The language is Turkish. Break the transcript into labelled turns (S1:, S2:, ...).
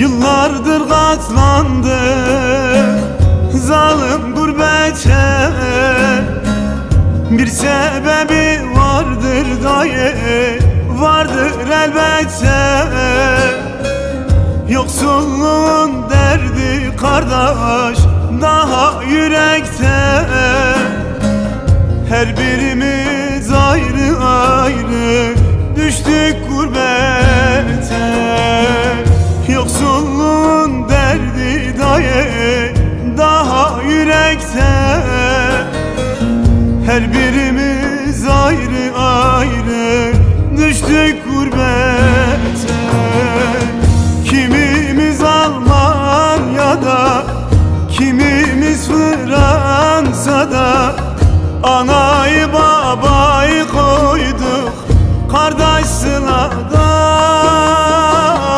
S1: Yıllardır katlandık zalim gurbete. Bir sebebi vardır dayı Vardır elbette. Yoksulluğun derdi kardeş Daha yürekte. Her birimiz Her birimiz ayrı ayrı düştük gurbete. Kimimiz Almanya'da, kimimiz Fransa'da Anayı babayı koyduk kardeş sınada